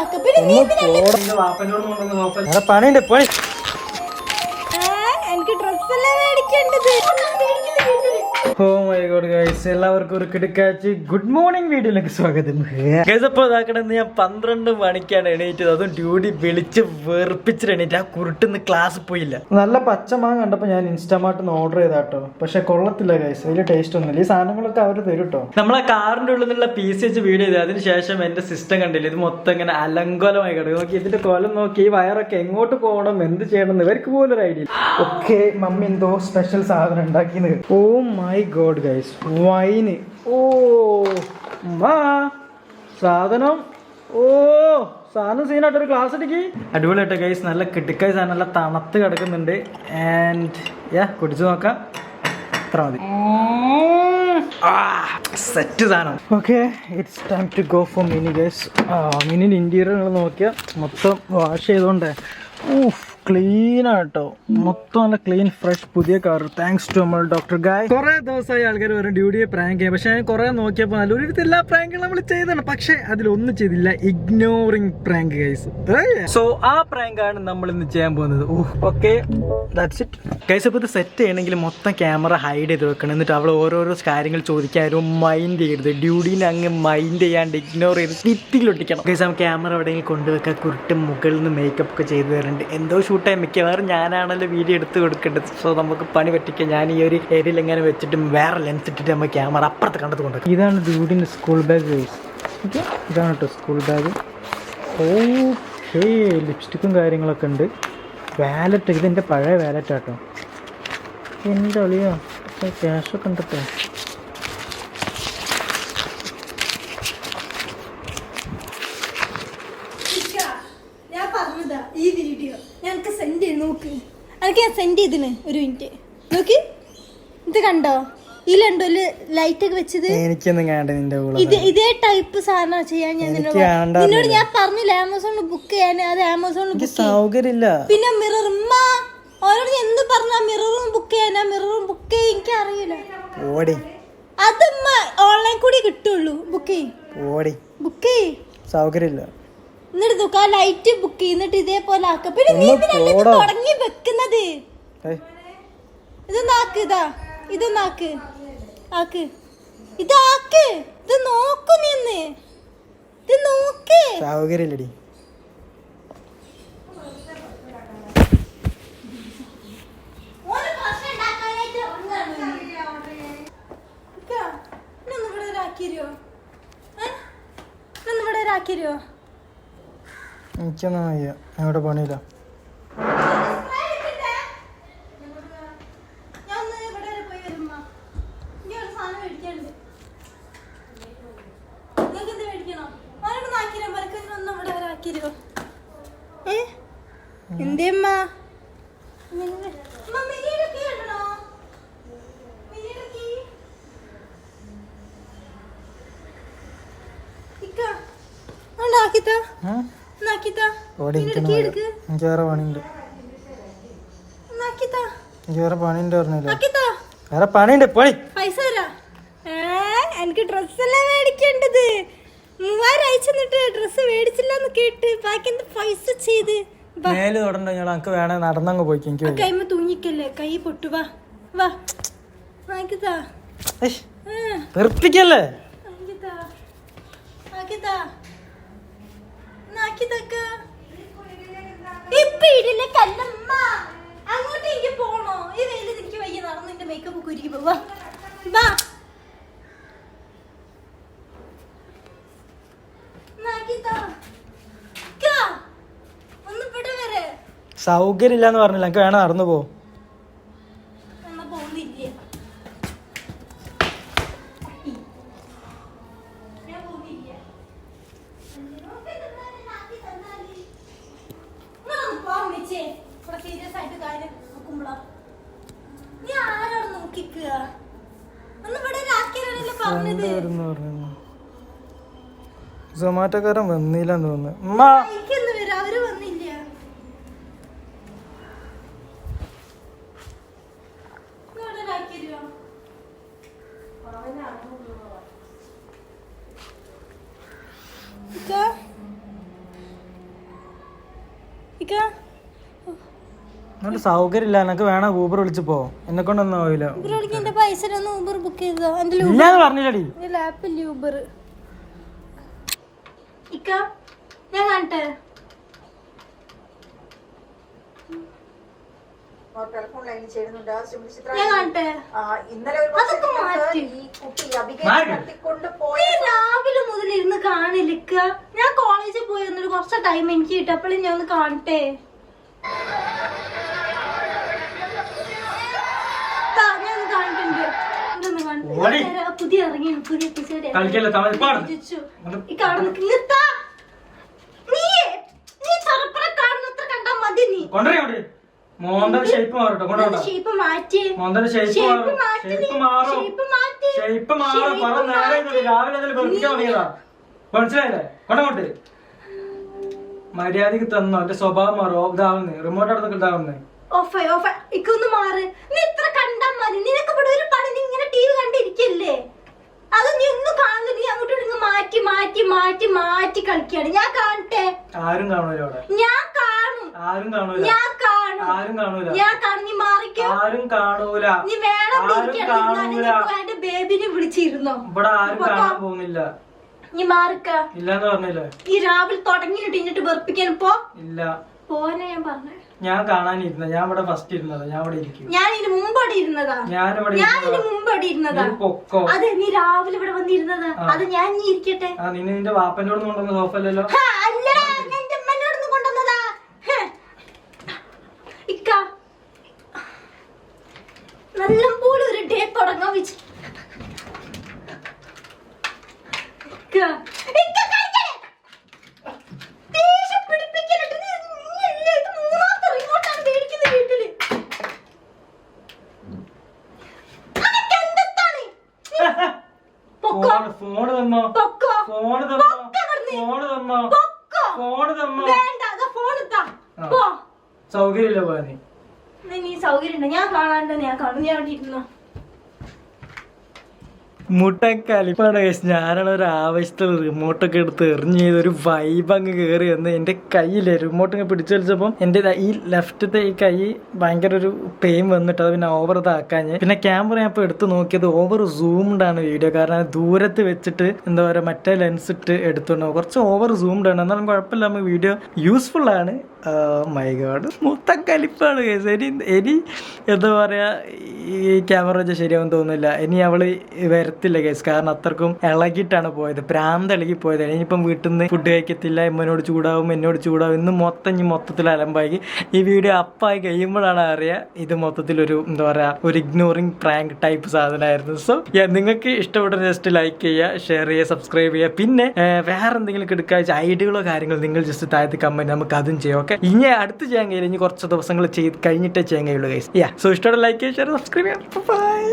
ആക്ക്. പിന്നെ നീ പണിയുണ്ട് പണി. ആ, എനിക്ക് ഡ്രസ്സല്ലേ മേടിക്കേണ്ടത്? ഓ മൈ ഗോഡ് ഗൈസ് എല്ലാവർക്കും ഒരു കിടക്കാച്ച് ഗുഡ് മോർണിംഗ് വീഡിയോയിലേക്ക് സ്വാഗതം. ഗൈസ് അപ്പോൾ ഇതാക്കണമെന്ന് ഞാൻ പന്ത്രണ്ട് മണിക്കാണ് എണീറ്റത്. അതും ഡ്യൂട്ടി വിളിച്ച് വെറുപ്പിച്ചിട്ട് എണീറ്റ്. ആ കുരുട്ടിന്ന് ക്ലാസ് പോയില്ല. നല്ല പച്ചമാങ്ങ കണ്ടപ്പോൾ ഞാൻ ഇൻസ്റ്റാമാർട്ടിൽ നിന്ന് ഓർഡർ ചെയ്താട്ടോ. പക്ഷെ കൊള്ളത്തില്ല ഗൈസ് വലിയ ടേസ്റ്റ് ഒന്നുമില്ല. ഈ സാധനങ്ങളൊക്കെ അവർ തരും കേട്ടോ നമ്മളെ കാറിന്റെ ഉള്ളിൽ നിന്നുള്ള പി സി വെച്ച് വീഡിയോ ചെയ്ത് അതിനുശേഷം എന്റെ സിസ്റ്റം കണ്ടില്ല? ഇത് മൊത്തം ഇങ്ങനെ അലങ്കോലമായി കിടക്കും. നോക്കി ഇതിന്റെ കൊലം നോക്കി ഈ വയറൊക്കെ എങ്ങോട്ട് പോകണം എന്ത് ചെയ്യണം എന്ന് ഇവർക്ക് പോലൊരു ഒരു ഐഡിയ ഓക്കെ മമ്മി എന്തോ സ്പെഷ്യൽ സാധനം ഉണ്ടാക്കിയത് ഓ മൈ ഗോഡ് ഗൈസ് വൈന് ഓ മാ സാധനം. ഓ സാധനം സീനായിട്ട് ഒരു ക്ലാസ് അടിക്ക് അടിപൊളിയായിട്ട് ഗൈസ് നല്ല കിട്ടിക്കായി സാധനം. നല്ല തണുത്ത് കിടക്കുന്നുണ്ട്. ആൻഡ് യാ കുടിച്ചു നോക്കാം. അത്ര മതി. സെറ്റ് സാധനം. Okay it's time to go for mini guys മിനിന്റെ interior നിങ്ങൾ നോക്കിയാൽ മൊത്തം വാഷ് ചെയ്തോണ്ടേ. ഊഫ് ക്ലീൻ ആട്ടോ. മൊത്തം നല്ല ക്ലീൻ ഫ്രഷ് പുതിയ കാർ താങ്ക്സ് ടു നമ്മൾ ഡോക്ടർ ഗായ് കുറെ ദിവസമായി ആൾക്കാർ വരും ഡ്യൂഡിയെ പ്രാങ്ക് ചെയ്യാം. പക്ഷെ ഞാൻ കുറെ നോക്കിയപ്പോൾ നല്ല ഒരു എല്ലാ പ്രാങ്കും നമ്മൾ ചെയ്തതാണ്. പക്ഷെ അതിലൊന്നും ചെയ്തില്ല. ഇഗ്നോറിങ് പ്രാങ്ക് ഗൈസ് സോ ആ പ്രാങ്ക് ആണ് നമ്മൾ ഇന്ന് ചെയ്യാൻ പോകുന്നത്. ഓക്കെ ദാറ്റ്സ് ഇറ്റ് ഗൈസ് അപ്പോൾ ഇത് സെറ്റ് ചെയ്യണമെങ്കിൽ മൊത്തം ക്യാമറ ഹൈഡ് ചെയ്ത് വെക്കണം. എന്നിട്ട് അവൾ ഓരോരോ കാര്യങ്ങൾ ചോദിക്കാനും മൈൻഡ് ചെയ്യരുത്. ഡ്യൂഡിനെ അങ്ങ് മൈൻഡ് ചെയ്യാണ്ട് ഇഗ്നോർ ചെയ്ത് ഭിത്തിയിലൊട്ടിക്കണം. ഗൈസ് ആ ക്യാമറ എവിടെയെങ്കിലും കൊണ്ടുവെക്കാൻ കുരുട്ട് മുകളിൽ നിന്ന് മേക്കപ്പ് ഒക്കെ ചെയ്ത് തരുന്നുണ്ട് എന്തോ ഷൂട്ടായി മിക്കവാറും ഞാനാണല്ലോ വീഡിയോ എടുത്ത് കൊടുക്കേണ്ടത്. സോ നമുക്ക് പണി പറ്റിക്കാം ഞാൻ ഈ ഒരു ഏരിയയിൽ എങ്ങനെ വെച്ചിട്ട് വേറെ ലെൻസ് ഇട്ടിട്ട് നമ്മൾ ക്യാമറ അപ്പുറത്ത് കണ്ടത് കൊണ്ട് ഇതാണ് ഡ്യൂഡിന്റെ സ്കൂൾ ബാഗ് ഓക്കെ ഇതാണ് കേട്ടോ സ്കൂൾ ബാഗ് ഓക്കേ ലിപ്സ്റ്റിക്കും കാര്യങ്ങളൊക്കെ ഉണ്ട്. വാലറ്റ് ഇതെന്റെ പഴയ വാലറ്റ് ആട്ടോ. എന്റെ അളിയോ ക്യാഷൊക്കെ ഉണ്ട് ഇക്ക, ഞാൻ പറഞ്ഞതാ ഈ വീഡിയോ ഞങ്ങൾക്ക് സെൻഡ് ചെയ്ത് നോക്ക്. എനിക്ക് ഞാൻ സെൻഡ് ചെയ്തിന് ഒരു മിനിറ്റ് നോക്ക്. ഇത് കണ്ടോ? ഇതിലുണ്ടോ ലൈറ്റ് ഒക്കെ വെച്ചത്? എനിക്കൊന്നും വേണ്ട നിന്റെ ഇത് ഇതേ ടൈപ്പ് സാധനം ചെയ്യാൻ ഞാൻ നിന്നോട് നിന്നോട് ഞാൻ പറഞ്ഞില്ല. ആമസോണിൽ ബുക്ക് ചെയ്യാൻ അത് ആമസോണിൽ സൗകര്യമില്ല. പിന്നെ മിറർ ഉമ്മ. ഓരോട് എന്ത് പറഞ്ഞ മിററും ബുക്ക് ചെയ്യാനാ മിററും ബുക്ക് ചെയ്യാൻ എനിക്ക് അറിയില്ല. ഓടി. അതുമ്മ ഓൺലൈൻ കൂടി കിട്ടുള്ളൂ. ബുക്ക് ചെയ്യും. ഓടി. ബുക്ക് ചെയ്യും. സൗകര്യമില്ല. എന്നിട്ട് നോക്കാ ലൈറ്റ് ബുക്ക് ചെയ്യുന്നിട്ട് ഇതേപോലെ ആക്ക. പിന്നെ നീ ഇതിനല്ലേ ഇത്. തുടങ്ങി വെക്കുന്നത്? ഇതൊന്ന് ആക്ക് ഇതാ. ഇതൊന്ന് ആക്ക്. ഇതാക്ക് ഇത് നോക്കു ഒന്ന്. ഇത് നോക്ക്. സൗകര്യമില്ലടി ഉണ്ടാക്കാനായിട്ട് ഇറങ്ങാണ്. ഇക്ക, എന്നെ ഒന്ന് ഇവിടെ ഒരു ആക്കിയിരുവോ? ഏ? എന്നെ ഒന്ന് ഇവിടെ ഒരു ആക്കിയിരുവോ? എനിക്കൊന്നും വയ്യ ഞങ്ങളുടെ പണിയില്ല സ്പ്രേ ഇട്ടിട്ടെ. ഞാൻ ഒന്ന് ഇവിടെ പോയി വരും, ഉമ്മ. സാധനം മേടിക്കാനുണ്ട്. നിങ്ങൾക്ക് എന്ത് മേടിക്കണോ? ഓനോട് ആക്കിരോ, ഒന്ന് ഇവിടെ വരെ ആക്കിയിരുവോ? ഏ? എന്തേ അമ്മ? മിനി- അമ്മ, മിനിയുടെ key കണ്ടോ? മിനിയുടെ key? ഇക്ക, എനിക്ക് വേറെ പണിയുണ്ട്. എനിക്ക് വേറെ പണിയുണ്ട് പറഞ്ഞില്ല. വേറെ പണിയുണ്ട് പണി പൈസ എനിക്ക് ഡ്രസ് എനിക്ക് മേടിക്കേണ്ടത്. മൂവായിരം അയച്ചെന്നിട്ട് ഡ്രസ്സ് മേടിച്ചില്ല എന്ന് കേട്ട് ബാക്കി എന്ത് പൈസ ചെയ്ത്. മേൽ തൊടണ്ട ഞാൻ എനിക്ക് വേണേ നടന്നങ്ങ് പോയിക്ക് എനിക്ക് കൈമ തൂങ്ങിക്കല്ലേ? കൈ പൊട്ടു വാ. വാ വാങ്ങിക്കത്താ അങ്ങോട്ട് എനിക്ക് പോണോ? നടന്ന് മേക്കപ്പ് സൗകര്യം ഇല്ലാന്ന് പറഞ്ഞില്ല. എനിക്ക് വേണം നടന്നു പോ. സൊമാറ്റോക്കാരൻ വന്നില്ലെന്ന് തോന്നുന്നു. ഉമ്മ! അയക്കുന്നു വരും അവർ വന്നില്ല. ഇവിടെ രാക്കിയല്ലോ ഇക്ക, ഇക്ക? എന്നിട്ട് സൗകര്യം ഇല്ല എനക്ക് വേണ ഊബർ വിളിച്ചു പോ. എന്നെ കൊണ്ടൊന്നും ആവില്ല. ഊബർ വിളിക്കാൻ എന്റെ പൈസ ഒന്ന് ഊബർ ബുക്ക് ചെയ്തോ എന്റെ ഇല്ലാന്ന് പറഞ്ഞില്ലടി ലാപ്പിൽ ഊബർ ഇക്ക ഞാൻ കാണട്ടെ? ടെലിഫോൺ ലൈനിൽ ചേരുന്നുണ്ട്. ഇന്നലെ ഒരു. ഈ കുട്ടി. തട്ടിക്കൊണ്ട് നീ രാവിലെ മുതൽ ഇരുന്ന് കാണിലിക്ക ഞാൻ കോളേജിൽ പോയിരുന്നൊരു കുറച്ച് ടൈം എനിക്ക് കിട്ടപ്പോഴും ഞാൻ ഒന്ന് കാണട്ടെ? പുതിയ ഇറങ്ങി പുതിയ episode കൊണ്ടുവരേ മോന്തയുടെ ഷേപ്പ് മാറട്ടോ ഷേപ്പ് മോന്തയുടെ മാറും. ഷേപ്പ് മാറും. ഷേപ്പ് മാറും. പറ നേരെ രാവിലെ അതിൽ വെറുപ്പിക്കാൻ തുടങ്ങിയതാ. മനസ്സിലായില്ലേ? കൊണ്ടങ്ങോട്ട് മര്യാദയ്ക്ക് തന്നോ. എന്റെ സ്വഭാവം മാറും. ഇതാവുന്നേ. റിമോട്ട് അടുത്തൊക്കെ ഇതാവുന്നേ ഓഫേ ഓഫേ ഇക്കൊന്ന് മാറ്. നീ ഇത്ര കണ്ടാ മതി. നിനക്ക് ഇവിടെ ഒരു പണി നീ ഇങ്ങനെ ടി വി കണ്ടിരിക്കല്ലേ? അത് നീ ഒന്നും കാണുന്നില്ല നീ അങ്ങോട്ട് മാറ്റി മാറ്റി മാറ്റി മാറ്റി കളിക്കാണ്. ഞാൻ കാണട്ടെ? ആരും കാണൂല ഞാൻ ആരും കാണൂല. ഞാൻ കാണും. ആരും കാണൂല. ഞാൻ കാണും. നീ മാറിക്കോ. ആരും കാണൂല. നീ വേണം ആരും കാണൂല. എന്റെ ബേബിനെ വിളിച്ചിരുന്നോ? ഇവിടെ ആരും കാണാൻ പോകുന്നില്ല. നീ മാറിക്ക. ഇല്ലെന്ന് പറഞ്ഞില്ലേ? ഈ രാവിലെ തുടങ്ങിയിട്ട് ഇന്നിട്ട് വെറുപ്പിക്കാൻ പോ. ഇല്ല. പോനെ ഞാൻ പറഞ്ഞു. ഞാൻ കാണാനിരുന്ന. ഞാൻ ഇവിടെ ഫസ്റ്റ് ഇരുന്നത്. ഞാൻ ഇവിടെ ഇരിക്കും. ഞാൻ ഇതിന് മുമ്പടി ഇരുന്നതാ. ഞാൻ ഇവിടെ ഞാൻ. ഇതിന് മുമ്പടി ഇരുന്നതാ. പൊക്കോ. അതെ നീ രാവിലെ ഇവിടെ വന്നിരുന്നതാ. അത് ഞാൻ ഇരിക്കട്ടെ. ആ നിന്നെ നിന്റെ വാപ്പന്റെ കൂടെ കൊണ്ടുവന്ന സോഫ അല്ലല്ലോ ഹാ, അല്ലടാ ഞാൻ എന്റെ ഉമ്മനോടൊന്ന് കൊണ്ടുവന്നതാ ഹേ. ഇക്ക നല്ല പോലും ഒരു ഡേ തുടങ്ങാൻ വെച്ചു. ഫോണ് തന്നോ. ഫോണ് തന്നോ. ഫോണ് തന്നോ. ഫോണ് തന്നോ. സൗകര്യമില്ല പോയാ നീ സൗകര്യം ഉണ്ടോ ഞാൻ കാണാണ്ട് ഞാൻ കാണും ഞാൻ അവിടെ മുട്ടക്കലിപ്പാണ് guys. ഞാനാണ് ഒരു ആവശ്യത്തിൽ റിമോട്ടൊക്കെ എടുത്ത് എറിഞ്ഞ് ഒരു വൈബ് അങ്ങ് കയറി വന്ന് എന്റെ കയ്യിലെ റിമോട്ട് ഇങ്ങനെ പിടിച്ചു വലിച്ചപ്പം എന്റെ ഈ ലെഫ്റ്റത്തെ ഈ കൈ ഭയങ്കര ഒരു പെയിൻ വന്നിട്ട് അത് പിന്നെ ഓവർ ഇതാക്കാൻ പിന്നെ ക്യാമറ ഞാൻ ഇപ്പോൾ എടുത്ത് നോക്കിയത് ഓവർ സൂംഡ് ആണ് വീഡിയോ കാരണം ദൂരത്ത് വെച്ചിട്ട് എന്താ പറയുക മറ്റേ ലെൻസ് ഇട്ട് എടുത്തോണ്ട് കുറച്ച് ഓവർ സൂംഡ് ആണ്. എന്നാലും കുഴപ്പമില്ല നമുക്ക് വീഡിയോ യൂസ്ഫുൾ ആണ്. മൈ ഗോഡ് മൊത്തം കലിപ്പാണ് കേസ് ഇനി ഇനി എന്താ പറയാ ഈ ക്യാമറ വെച്ചാൽ ശരിയാവും തോന്നുന്നില്ല. ഇനി അവൾ വരത്തില്ല കേസ് കാരണം അത്രക്കും ഇളകിയിട്ടാണ് പോയത്. പ്രാന്ത് ഇളകി പോയത്. ഇനിയിപ്പം വീട്ടിൽ നിന്ന് ഫുഡ് കഴിക്കത്തില്ല. എമ്മനോട് ചൂടാവും എന്നോട് ചൂടാവും. ഇന്ന് മൊത്തം ഈ മൊത്തത്തിൽ അലമ്പായി. ഈ വീഡിയോ അപ്പായി കഴിയുമ്പോഴാണ് അറിയുക ഇത് മൊത്തത്തിൽ ഒരു എന്താ പറയാ ഒരു ഇഗ്നോറിങ് പ്രാങ്ക് ടൈപ്പ് സാധനമായിരുന്നു. സോ നിങ്ങൾക്ക് ഇഷ്ടപ്പെട്ട ജസ്റ്റ് ലൈക്ക് ചെയ്യുക ഷെയർ ചെയ്യുക സബ്സ്ക്രൈബ് ചെയ്യുക. പിന്നെ വേറെ എന്തെങ്കിലും എടുക്കാച്ച ഐഡിയകളോ കാര്യങ്ങളോ നിങ്ങൾ ജസ്റ്റ് താഴത്ത് കമന്റ് നമുക്ക് അതും ചെയ്യാം ഓക്കെ ഇനി അടുത്ത് ചെയ്യാൻ കഴിയില്ല. ഇനി കുറച്ച് ദിവസങ്ങൾ ചെയ്ത് കഴിഞ്ഞിട്ടേ ചെയ്യാൻ കഴിയുള്ളൂ ഗൈസ് യാ സോ ഇഷ്ടമുള്ള ലൈക്ക് ഷെയർ സബ്സ്ക്രൈബ് ചെയ്യാം ബൈ